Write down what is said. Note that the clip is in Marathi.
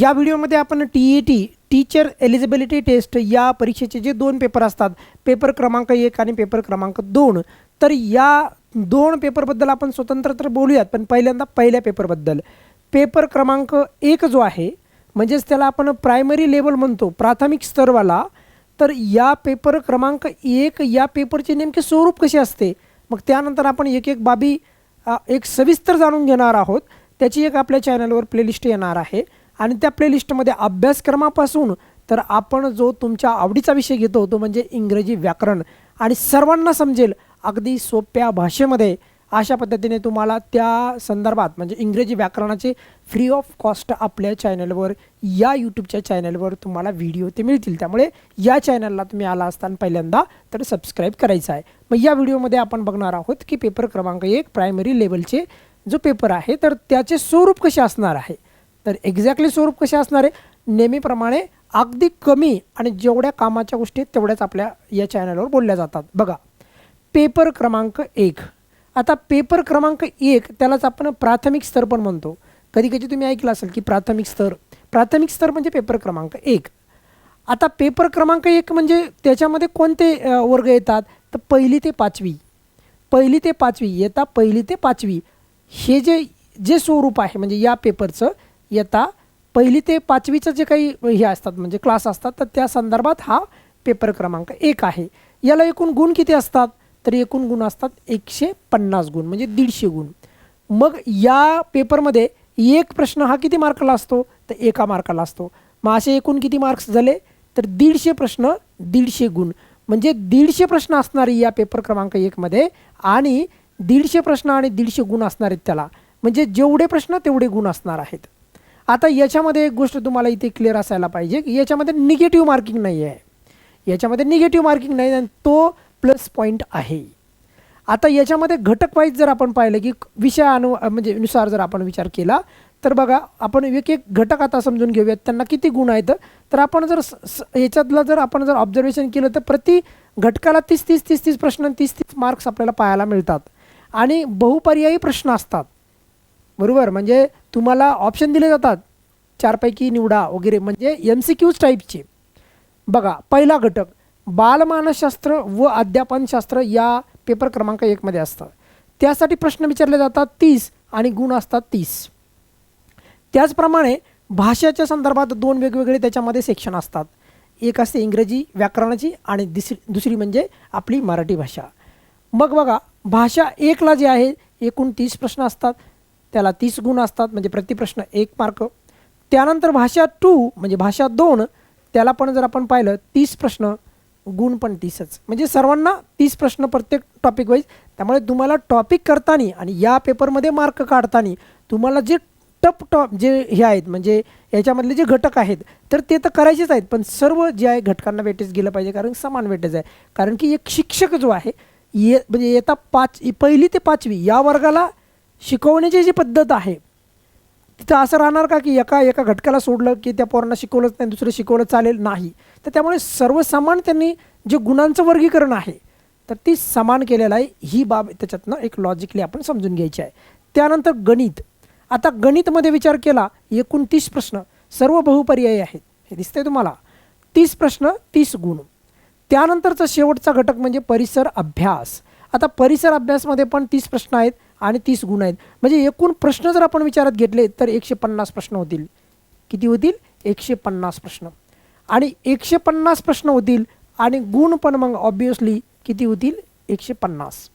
या व्हिडिओमध्ये आपण T E T teacher eligibility test या परीक्षेचे जे दोन पेपर असतात पेपर क्रमांक एक आणि पेपर क्रमांक दोन तर या दोन पेपरबद्दल आपण स्वतंत्र तर बोलूयात पण पहिल्यांदा पहिल्या पेपरबद्दल. पेपर क्रमांक एक जो आहे म्हणजेच त्याला आपण प्रायमरी लेवल म्हणतो प्राथमिक स्तरवाला तर या पेपर क्रमांक एक या पेपरचे नेमके स्वरूप कसे असते? मग त्यानंतर आपण एक एक बाबी एक सविस्तर जाणून घेणार आहोत. त्याची एक आपल्या चॅनलवर प्लेलिस्ट येणार आहे. आणि त्या प्लेलिस्टमध्ये अभ्यासक्रमापासून तर आपण जो तुमच्या आवडीचा विषय घेतो तो म्हणजे इंग्रजी व्याकरण. आणि सर्वांना समजेल अगदी सोप्या भाषेमध्ये अशा पद्धतीने तुम्हाला त्या संदर्भात म्हणजे इंग्रजी व्याकरणाचे फ्री ऑफ कॉस्ट आपल्या चॅनलवर या यूट्यूबच्या चॅनलवर तुम्हाला व्हिडिओ ते मिळतील. त्यामुळे या चॅनलला तुम्ही आला असताना पहिल्यांदा तर सबस्क्राईब करायचं आहे. मग या व्हिडिओमध्ये आपण बघणार आहोत की पेपर क्रमांक एक प्रायमरी लेवलचे जो पेपर आहे तर त्याचे स्वरूप कसे असणार आहे? तर एक्झॅक्टली स्वरूप कसे असणार? आहे नेहमीप्रमाणे अगदी कमी आणि जेवढ्या कामाच्या गोष्टी आहेत तेवढ्याच आपल्या या चॅनलवर बोलल्या जातात. बघा पेपर क्रमांक एक. आता पेपर क्रमांक एक त्यालाच आपण प्राथमिक स्तर पण म्हणतो. कधी कधी तुम्ही ऐकलं असेल की प्राथमिक स्तर. प्राथमिक स्तर म्हणजे पेपर क्रमांक एक. आता पेपर क्रमांक एक म्हणजे त्याच्यामध्ये कोणते वर्ग येतात? तर पहिली ते पाचवी. पहिली ते पाचवी येता पहिली ते पाचवी. हे जे जे स्वरूप आहे म्हणजे या पेपरचं येता. पहिली ते पाचवीचं जे काही हे असतात म्हणजे क्लास असतात तर त्या संदर्भात हा पेपर क्रमांक एक आहे. याला एकूण गुण किती असतात? तर एकूण गुण असतात एकशे पन्नास गुण म्हणजे दीडशे गुण. मग या पेपरमध्ये एक प्रश्न हा किती मार्काला असतो? तर एका मार्काला असतो. मग असे एकूण किती मार्क्स झाले? तर दीडशे प्रश्न दीडशे गुण. म्हणजे दीडशे प्रश्न असणारी या पेपर क्रमांक एकमध्ये आणि दीडशे प्रश्न आणि दीडशे गुण असणार आहेत त्याला. म्हणजे जेवढे प्रश्न तेवढे गुण असणार आहेत. आता याच्यामध्ये एक गोष्ट तुम्हाला इथे क्लिअर असायला पाहिजे की याच्यामध्ये निगेटिव्ह मार्किंग नाही आहे याच्यामध्ये निगेटिव्ह मार्किंग नाही आणि तो प्लस पॉईंट आहे. आता याच्यामध्ये घटक वाईज जर आपण पाहिलं की विषय अनु म्हणजे नुसार जर आपण विचार केला तर बघा आपण एक एक घटक आता समजून घेऊयात त्यांना किती गुण आहेत. तर आपण जर स- स- याच्यातलं जर आपण जर ऑब्झर्वेशन केलं तर प्रति घटकाला तीस तीस तीस तीस प्रश्न तीस तीस मार्क्स आपल्याला पाहायला मिळतात. आणि बहुपर्यायी प्रश्न असतात. बरोबर? म्हणजे तुम्हाला ऑप्शन दिले जातात. चारपैकी निवडा वगैरे. म्हणजे एम सी क्यूज टाईपचे बघा पहिला घटक बालमानसशास्त्र व अध्यापनशास्त्र या पेपर क्रमांक एकमध्ये असतात त्यासाठी प्रश्न विचारले जातात तीस आणि गुण असतात तीस. त्याचप्रमाणे भाषेच्या संदर्भात दोन वेगवेगळे त्याच्यामध्ये सेक्शन असतात. एक असते इंग्रजी व्याकरणाची आणि दुसरी दुसरी म्हणजे आपली मराठी भाषा. मग बघा भाषा एकला जे आहे एकूण तीस प्रश्न असतात. त्याला तीस गुण असतात म्हणजे प्रतिप्रश्न एक मार्क. त्यानंतर भाषा टू म्हणजे भाषा दोन त्याला पण जर आपण पाहिलं तीस प्रश्न गुण पण तीसच. म्हणजे सर्वांना तीस प्रश्न प्रत्येक टॉपिक वाईज त्यामुळे तुम्हाला टॉपिक करताना आणि या पेपरमध्ये मार्क काढताना तुम्हाला जे टप टॉप जे हे आहेत म्हणजे याच्यामधले जे घटक आहेत तर ते तर करायचेच आहेत. पण सर्व जे आहे घटकांना वेटेज गेलं पाहिजे कारण समान वेटेज आहे. कारण की एक शिक्षक जो आहे ये म्हणजे येता पाच पहिली ते पाचवी या वर्गाला शिकवण्याची जी पद्धत आहे तिथं असं राहणार का की एका एका घटकाला सोडलं की त्या पोरांना शिकवलंच नाही दुसरं शिकवलं चालेल? नाही. तर त्यामुळे सर्वसमान त्यांनी जे गुणांचं वर्गीकरण आहे तर ती समान केलेलं आहे. ही बाब त्याच्यातनं एक लॉजिकली आपण समजून घ्यायची आहे. त्यानंतर गणित. आता गणितमध्ये विचार केला एकूण तीस प्रश्न सर्व बहुपर्यायी आहेत. हे दिसतंय तुम्हाला. तीस प्रश्न तीस गुण. त्यानंतरचा शेवटचा घटक म्हणजे परिसर अभ्यास. आता परिसर अभ्यासमध्ये पण तीस प्रश्न आहेत आणि तीस गुण आहेत. म्हणजे एकूण प्रश्न जर आपण विचारात घेतले तर एकशे पन्नास प्रश्न होतील. किती होतील? एकशे पन्नास प्रश्न. आणि एकशे पन्नास प्रश्न होतील आणि गुण पण मग ऑब्वियसली किती होतील? एकशे पन्नास